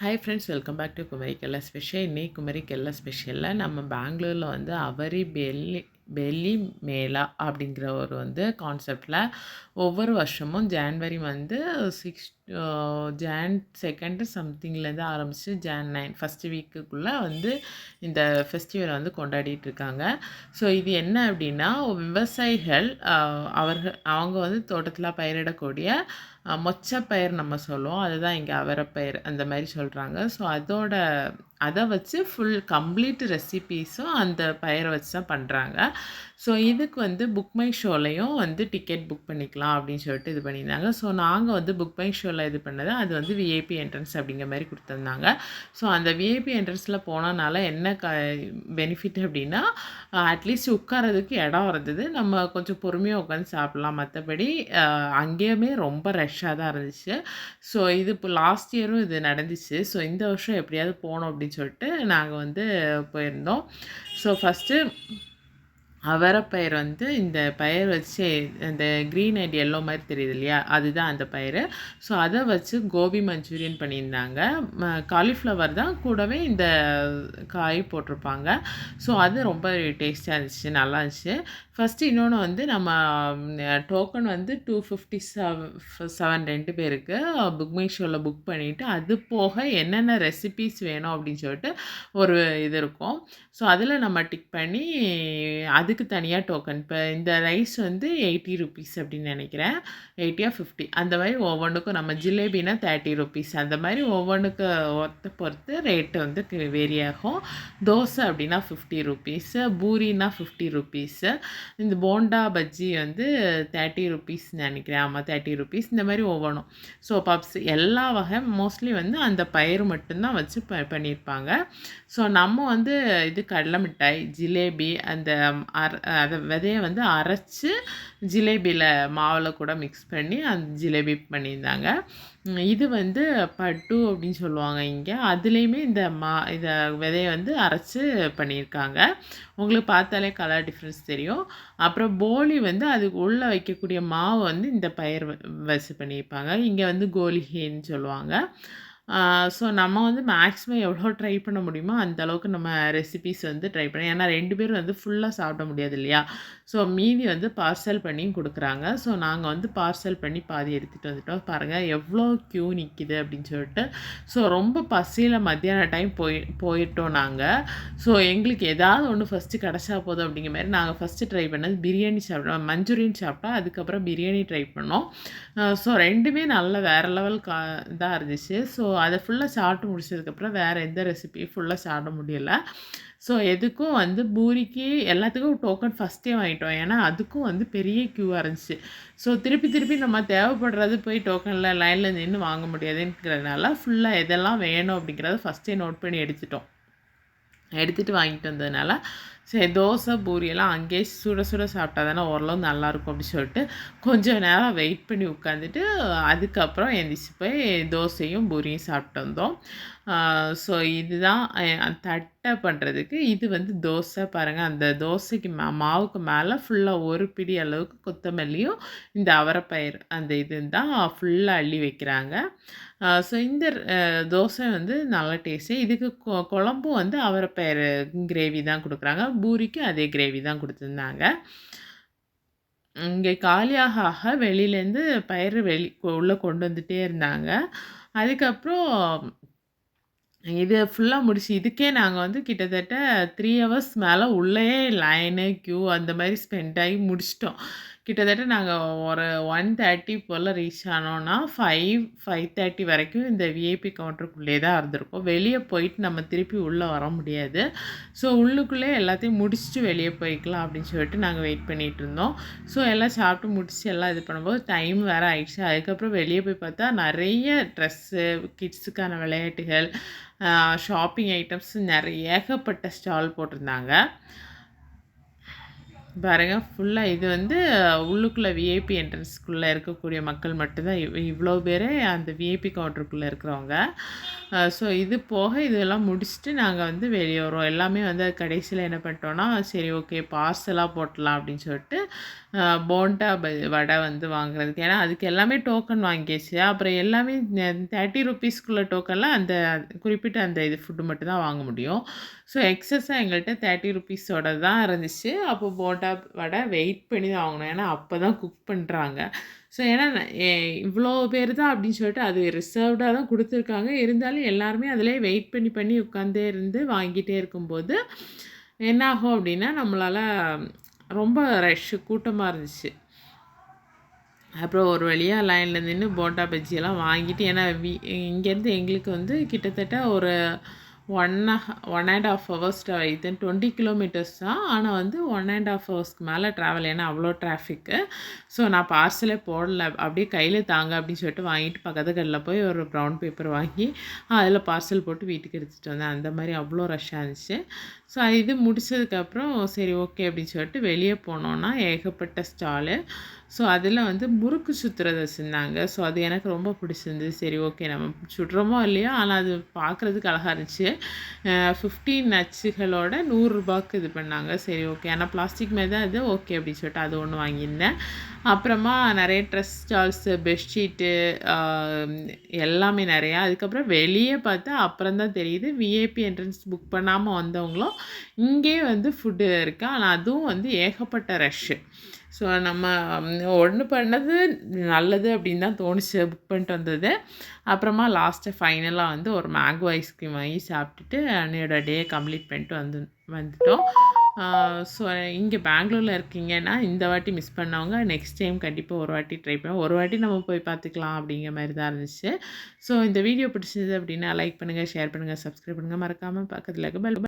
Hi friends welcome back to Kumari கெல்லா special இன்னைக்கு குமரி கெல்லா ஸ்பெஷலில் நம்ம பெங்களூரில் வந்து அவரி பெல்லி பெல்லி மேளா அப்படிங்கிற ஒரு வந்து கான்செப்டில் ஒவ்வொரு வருஷமும் ஜான்வரி வந்து சிக்ஸ் ஜான் செகண்டு சம்திங்லேருந்து ஆரம்பித்து ஜான் நைன் ஃபஸ்ட்டு வீக்குக்குள்ளே வந்து இந்த ஃபெஸ்டிவலை வந்து கொண்டாடிட்டு இருக்காங்க. ஸோ இது என்ன அப்படின்னா விவசாயிகள் அவர்கள் அவங்க வந்து தோட்டத்தில் பயிரிடக்கூடிய அஹ், மொச்சப்பயிர் நம்ம சொல்லுவோம். அதுதான் இங்கே அவரைப்பயிர் அந்த மாதிரி சொல்கிறாங்க ஸோ அதோட அதை வச்சு ஃபுல் கம்ப்ளீட் ரெசிபீஸும் அந்த பயிரை வச்சு தான் பண்ணுறாங்க ஸோ இதுக்கு வந்து புக் மை ஷோலையும் வந்து டிக்கெட் புக் பண்ணிக்கலாம் அப்படின்னு சொல்லிட்டு இது பண்ணியிருந்தாங்க. ஸோ நாங்கள் வந்து புக் மை ஷோவில் இது பண்ணது அது வந்து விஐபி என்ட்ரன்ஸ் அப்படிங்கிற மாதிரி கொடுத்துருந்தாங்க. ஸோ அந்த விஐபி என்ட்ரன்ஸில் போனனால என்ன க பெனிஃபிட் அப்படின்னா அட்லீஸ்ட் உட்காரதுக்கு இடம் இருந்தது. நம்ம கொஞ்சம் பொறுமையாக உட்காந்து சாப்பிட்லாம். மற்றபடி அங்கேயுமே ரொம்ப ரஷ்ஷாக தான் இருந்துச்சு. ஸோ இது இப்போ லாஸ்ட் இயரும் இது நடந்துச்சு. ஸோ இந்த வருஷம் எப்படியாவது போகணும் அப்படின்னு சொல்லிட்டு நாங்கள் வந்து போயிருந்தோம். ஸோ ஃபஸ்ட்டு அவரைப்பயிர் வந்து இந்த பயிர் வச்சு இந்த க்ரீன் அண்ட் எல்லோ மாதிரி தெரியுது இல்லையா? அதுதான் அந்த பயிர். ஸோ அதை வச்சு கோபி மஞ்சூரியன் பண்ணியிருந்தாங்க. காலிஃப்ளவர் தான் கூடவே இந்த காய் போட்டிருப்பாங்க. ஸோ அது ரொம்ப டேஸ்ட்டாக இருந்துச்சு நல்லா இருந்துச்சு. ஃபஸ்ட்டு இன்னொன்று வந்து நம்ம டோக்கன் வந்து டூ ஃபிஃப்டி செவன் ரெண்டு பேருக்கு புக் மை ஷோவில் புக் பண்ணிவிட்டு அது போக என்னென்ன ரெசிபீஸ் வேணும் அப்படின்னு சொல்லிட்டு ஒரு இது இருக்கும். ஸோ அதில் நம்ம டிக் பண்ணி அது அதுக்கு தனியாக டோக்கன் இப்போ இந்த ரைஸ் வந்து எயிட்டி ருபீஸ் அப்படின்னு நினைக்கிறேன். எயிட்டியாக ஃபிஃப்டி அந்த மாதிரி ஒவ்வொன்றுக்கும் நம்ம ஜிலேபினா தேர்ட்டி ருபீஸ் அந்த மாதிரி ஒவ்வொன்றுக்கு ஒருத்த பொறுத்து ரேட்டு வந்து வேரி ஆகும். தோசை அப்படின்னா ஃபிஃப்டி ருபீஸு பூரினா ஃபிஃப்டி ருபீஸு இந்த போண்டா பஜ்ஜி வந்து தேர்ட்டி ருபீஸ் நினைக்கிறேன். ஆமாம் தேர்ட்டி ருபீஸ் இந்த மாதிரி ஒவ்வொன்றும். ஸோ பப்ஸ் எல்லா வகை மோஸ்ட்லி வந்து அந்த பயிர் மட்டும்தான் வச்சு ப பண்ணியிருப்பாங்க. ஸோ நம்ம வந்து இது கடலை மிட்டாய் ஜிலேபி அந்த அர அதை விதையை வந்து அரைச்சி ஜிலேபியில் மாவில் கூட மிக்ஸ் பண்ணி அந்த ஜிலேபி பண்ணியிருந்தாங்க. இது வந்து பட்டு அப்படின்னு சொல்லுவாங்க இங்கே. அதுலேயுமே இந்த மா இதை விதையை வந்து அரைச்சி பண்ணியிருக்காங்க. உங்களுக்கு பார்த்தாலே கலர் டிஃப்ரென்ஸ் தெரியும். அப்புறம் போலி வந்து அதுக்கு உள்ளே வைக்கக்கூடிய மாவு வந்து இந்த பயிர் வ- பண்ணியிருப்பாங்க. இங்கே வந்து கோலிஹேன்னு சொல்லுவாங்க. ஸோ நம்ம வந்து மேக்ஸிமம் எவ்வளோ ட்ரை பண்ண முடியுமோ அந்த அளவுக்கு நம்ம ரெசிபிஸ் வந்து ட்ரை பண்ணி ஏன்னா ரெண்டு பேரும் வந்து ஃபுல்லாக சாப்பிட முடியாது இல்லையா? ஸோ மீதி வந்து பார்சல் பண்ணியும் கொடுக்குறாங்க. ஸோ நாங்கள் வந்து பார்சல் பண்ணி பாதி எடுத்துகிட்டு வந்துட்டோம். பாருங்கள் எவ்வளோ க்யூ நிற்கிது அப்படின்னு சொல்லிட்டு. ஸோ ரொம்ப பசியில் மத்தியான டைம் போய் போயிட்டோம் நாங்கள் ஸோ எங்களுக்கு ஏதாவது ஒன்று ஃபஸ்ட்டு கிடச்சா போதும் அப்படிங்கிற மாதிரி நாங்கள் ஃபஸ்ட்டு ட்ரை பண்ணது பிரியாணி சாப்பிட்டோம் மஞ்சூரியன் சாப்பிட்டா அதுக்கப்புறம் பிரியாணி ட்ரை பண்ணோம். ஸோ ரெண்டுமே நல்ல வேறு லெவல் கா இதாக இருந்துச்சு. ஸோ அதை ஃபுல்லாக சாப்பிட்டு முடிச்சதுக்கப்புறம் வேறு எந்த ரெசிபியும் ஃபுல்லாக சாப்பிட முடியல. ஸோ எதுக்கும் வந்து பூரிக்கு எல்லாத்துக்கும் டோக்கன் ஃபஸ்ட்டே வாங்கிட்டோம். ஏன்னா அதுக்கும் வந்து பெரிய க்யூவாக இருந்துச்சு. ஸோ திருப்பி திருப்பி நம்ம தேவைப்படுறது போய் டோக்கனில் லைனில் நின்று வாங்க முடியாதுங்கிறதுனால ஃபுல்லாக எதெல்லாம் வேணும் அப்படிங்கிறத ஃபஸ்ட்டே நோட் பண்ணி எடுத்துட்டோம். எடுத்துகிட்டு வாங்கிட்டு வந்ததுனால சரி தோசை பூரியெல்லாம் அங்கேயே சுட சுட சாப்பிட்டா தானே ஓரளவு நல்லாயிருக்கும் அப்படின்னு சொல்லிட்டு கொஞ்சம் நேரம் வெயிட் பண்ணி உட்காந்துட்டு அதுக்கப்புறம் எந்திரிச்சு போய் தோசையும் பூரியும் சாப்பிட்டு வந்தோம். ஸோ இதுதான் தட்டை பண்ணுறதுக்கு இது வந்து தோசை பாருங்கள் அந்த தோசைக்கு மா மாவுக்கு மேலே ஃபுல்லாக ஒரு பிடி அளவுக்கு கொத்தமல்லியும் இந்த அவரைப்பயிர் அந்த இது தான் ஃபுல்லாக அள்ளி வைக்கிறாங்க. ஸோ இந்த தோசை வந்து நல்ல டேஸ்ட்டு இதுக்கு கொ- குழம்பும் வந்து அவரைப்பயிறு கிரேவி தான் கொடுக்குறாங்க. பூரிக்கு அதே கிரேவி தான் கொடுத்துருந்தாங்க. இங்கே காலியாக ஆக வெளியிலேருந்து பயிர் வெளி உள்ளே கொண்டு வந்துகிட்டே இருந்தாங்க. அதுக்கப்புறம் இது ஃபுல்லாக முடிச்சு இதுக்கே நாங்கள் வந்து கிட்டத்தட்ட த்ரீ ஹவர்ஸ் மேலே உள்ளேயே லைனு க்யூ அந்த மாதிரி ஸ்பெண்ட் ஆகி முடிச்சிட்டோம். கிட்டத்தட்ட நாங்கள் ஒரு ஒன் தேர்ட்டி போல் ரீச் ஆனோன்னா ஃபைவ் ஃபைவ் தேர்ட்டி வரைக்கும் இந்த விஐபி கவுண்டருக்குள்ளே தான் இருந்திருக்கோம். வெளியே போயிட்டு நம்ம திருப்பி உள்ளே வர முடியாது. ஸோ உள்ளுக்குள்ளே எல்லாத்தையும் முடிச்சுட்டு வெளியே போய்க்கலாம் அப்படின்னு சொல்லிட்டு நாங்கள் வெயிட் பண்ணிகிட்டு இருந்தோம். ஸோ எல்லாம் சாப்பிட்டு முடிச்சு எல்லாம் இது பண்ணும்போது டைம் வேறு ஆயிடுச்சு. அதுக்கப்புறம் வெளியே போய் பார்த்தா நிறைய ட்ரெஸ்ஸு கிட்ஸுக்கான விளையாட்டுகள் ஷாப்பிங் ஐட்டம்ஸ் நிறைய ஏகப்பட்ட ஸ்டால் போட்டிருந்தாங்க. பாருங்க ஃபுல்லாக இது வந்து உள்ளுக்குள்ளே விஐபி என்ட்ரன்ஸ்குள்ளே இருக்கக்கூடிய மக்கள் மட்டும்தான் இவ் இவ்வளோ பேரே அந்த விஐபி கவுண்டருக்குள்ளே இருக்கிறவங்க. ஸோ இது போக இதெல்லாம் முடிச்சுட்டு நாங்கள் வந்து வெளியே வரோம் எல்லாமே வந்து கடைசியில் என்ன பண்ணிட்டோன்னா சரி ஓகே பார்சலாக போட்டலாம் அப்படின்னு சொல்லிட்டு போண்டா வடை வந்து வாங்குறதுக்கு. ஏன்னா அதுக்கு எல்லாமே டோக்கன் வாங்கியாச்சு. அப்புறம் எல்லாமே தேர்ட்டி ருபீஸ்க்குள்ள டோக்கனில் அந்த குறிப்பிட்ட அந்த இது ஃபுட்டு மட்டும் தான் வாங்க முடியும். ஸோ எக்ஸஸாக எங்கள்கிட்ட தேர்ட்டி ருபீஸோட தான் இருந்துச்சு. அப்போ போண்டா வடை வெயிட் பண்ணி தான் வாங்கணும் ஏன்னா அப்போ தான் குக் பண்ணுறாங்க ஸோ ஏன்னா இவ்வளோ பேர் தான் அப்படின்னு சொல்லிட்டு அது ரிசர்வ்டாக தான் கொடுத்துருக்காங்க. இருந்தாலும் எல்லாருமே அதிலே வெயிட் பண்ணி பண்ணி உட்காந்தே இருந்து வாங்கிட்டே இருக்கும்போது என்னாகும் அப்படின்னா நம்மளால் ரொம்ப ரஷ்ஷு கூட்டமாக இருந்துச்சு. அப்புறம் ஒரு வழியாக லைனில் நின்று போண்டா பஜ்ஜியெல்லாம் வாங்கிட்டு ஏன்னா வி இங்கேருந்து எங்களுக்கு வந்து கிட்டத்தட்ட ஒரு one one and half hours இது டுவெண்ட்டி கிலோமீட்டர்ஸ் தான். ஆனால் வந்து ஒன் அண்ட் ஆஃப் ஹவர்ஸ்க்கு மேலே ட்ராவல் ஏன்னா அவ்வளோ டிராஃபிக்கு ஸோ நான் பார்சலே போடல. அப்படியே கையில் தாங்க அப்படின்னு சொல்லிட்டு வாங்கிட்டு பக்கத்து கடையில் போய் ஒரு ப்ரௌன் பேப்பர் வாங்கி அதில் பார்சல் போட்டு வீட்டுக்கு எடுத்துகிட்டு வந்தேன். அந்த மாதிரி அவ்வளோ ரஷ்ஷாக இருந்துச்சு. ஸோ இது முடித்ததுக்கப்புறம் சரி ஓகே அப்படின்னு சொல்லிட்டு வெளியே போனோன்னா ஏகப்பட்ட ஸ்டாலு ஸோ அதில் வந்து முறுக்கு சுற்றுறது செஞ்சாங்க. ஸோ அது எனக்கு ரொம்ப பிடிச்சிருந்தது. சரி ஓகே நம்ம சுடுறோமோ இல்லையோ ஆனால் அது பார்க்குறதுக்கு அழகாக இருந்துச்சு. ஃபிஃப்டீன் நச்சுகளோட நூறுரூபாய்க்கு இது பண்ணாங்க. சரி ஓகே ஆனால் பிளாஸ்டிக் மாதிரி தான் இது. ஓகே அப்படின்னு சொல்லிட்டு அது ஒன்று வாங்கியிருந்தேன். அப்புறமா நிறைய ட்ரெஸ் ஸ்டால்ஸு பெட்ஷீட்டு எல்லாமே நிறையா. அதுக்கப்புறம் வெளியே பார்த்தா அப்புறம் தான் தெரியுது. விஏபி என்ட்ரன்ஸ் புக் பண்ணாமல் வந்தவங்களும் இங்கே வந்து ஃபுட்டு இருக்குது ஆனால் அதுவும் வந்து ஏகப்பட்ட ரஷ்ஷு ஸோ நம்ம ஒன்று பண்ணது நல்லது அப்படின்னு தான் தோணுச்சு. புக் பண்ணிட்டு வந்தது. அப்புறமா லாஸ்ட்டு ஃபைனலாக வந்து ஒரு மேங்கோ ஐஸ்கிரீம் வாங்கி சாப்பிட்டுட்டு அன்னையோட டே கம்ப்ளீட் பண்ணிட்டு வந்து வந்துட்டோம். ஸோ இங்கே பெங்களூரில் இருக்கீங்கன்னா இந்த வாட்டி மிஸ் பண்ணவங்க நெக்ஸ்ட் டைம் கண்டிப்பாக ஒரு வாட்டி ட்ரை பண்ணுவோம் ஒரு வாட்டி நம்ம போய் பார்த்துக்கலாம் அப்படிங்கிற மாதிரி தான் இருந்துச்சு. ஸோ இந்த வீடியோ பிடிச்சது அப்படின்னா லைக் பண்ணுங்கள் ஷேர் பண்ணுங்கள் சப்ஸ்கிரைப் பண்ணுங்கள் மறக்காமல் பக்கத்தில் இருக்க பெல்